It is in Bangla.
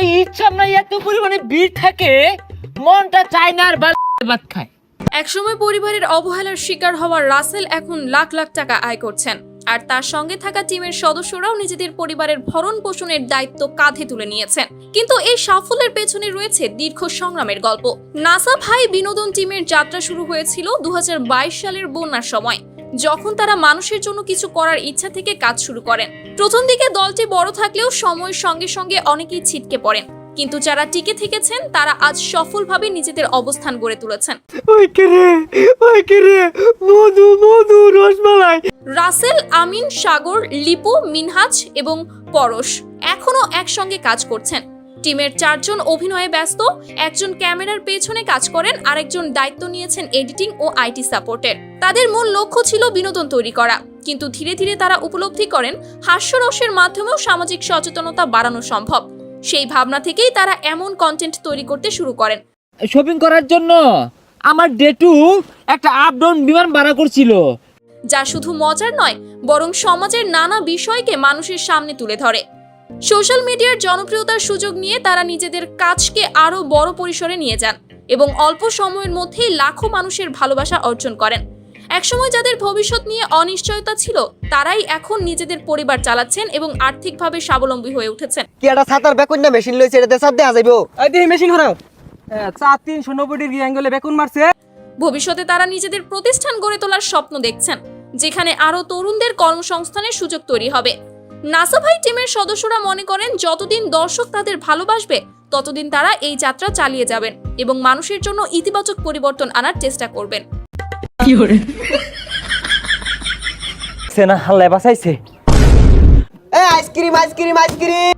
এই ইচ্ছা নাই এত পরিমাণে ভিড় থাকে, মনটা চায় না আর খায়। একসময় পরিবারের অবহেলার শিকার হওয়া রাসেল এখন লাখ লাখ টাকা আয় করছেন। আর তার সঙ্গে থাকা টিমের সদস্যরাও নিজেদের পরিবারের ভরণ পোষণের দায়িত্ব কাঁধে তুলে নিয়েছেন। কিন্তু এই সাফল্যের পেছনে রয়েছে দীর্ঘ সংগ্রামের গল্প। নাসা ভাই বিনোদন টিমের যাত্রা শুরু হয়েছিল দু হাজার বাইশ সালের বন্যার সময়, যখন তারা মানুষের জন্য কিছু করার ইচ্ছা থেকে কাজ শুরু করেন। প্রথম দিকে দলটি বড় থাকলেও সময়ের সঙ্গে সঙ্গে অনেকেই ছিটকে পড়েন কিন্তু যারা টিকে থেকেছেন তারা আজ সফলভাবে নিজেদের অবস্থান গড়ে তুলেছেন। ওই রে? মধু মধু রসমালাই। রাসেল আমিন সাগর লিপু মিনহাজ এবং পরশ এখনও একসঙ্গে কাজ করছেন। টিমের চারজন অভিনয়ে ব্যস্ত একজন ক্যামেরার পেছনে কাজ করেন আরেকজন দায়িত্ব নিয়েছেন এডিটিং ও আইটি সাপোর্টের। তাদের মূল লক্ষ্য ছিল বিনোদন তৈরি করা। কিন্তু ধীরে ধীরে তারা উপলব্ধি করেন হাস্যরসের মাধ্যমেও সামাজিক সচেতনতা বাড়ানো সম্ভব। সেই ভাবনা থেকেই তারা এমন কন্টেন্ট তৈরি করতে শুরু করেন। শপিং করার জন্য আমার ডেটু একটা আপ ডাউন বিমান ভাড়া করছিল। যা শুধু মজার নয় বরং সমাজের নানা বিষয়কে মানুষের সামনে তুলে ধরে। সোশ্যাল মিডিয়ার জনপ্রিয়তার সুযোগ নিয়ে তারা নিজেদের কাজকে আরও বড় পরিসরে নিয়ে যান এবং অল্প সময়ের মধ্যেই লাখো মানুষের ভালোবাসা অর্জন করেন। একসময় যাদের ভবিষ্যৎ নিয়ে অনিশ্চয়তা ছিল তারাই এখন নিজেদের পরিবার চালাচ্ছেন এবং আর্থিকভাবে স্বাবলম্বী হয়ে উঠেছেন। কি একটা ছাতার বেকুন না মেশিন লইছে এটা দেখা যাইবো? এই দেখি মেশিন হরাও। চার অ্যাঙ্গেলে বেকুন মারছে? ভবিষ্যতে তারা নিজেদের প্রতিষ্ঠান গড়ে তোলার স্বপ্ন দেখছেন যেখানে আরও তরুণদের কর্মসংস্থানের সুযোগ তৈরি হবে। নাসাভাই টিমের সদস্যরা মনে করেন যতদিন দর্শক তাদের ভালোবাসবে ততদিন তারা এই যাত্রা চালিয়ে যাবেন এবং মানুষের জন্য ইতিবাচক পরিবর্তন আনার চেষ্টা করবেন। সেনা হাল্লায় বাসাইছে ice cream ice cream ice cream!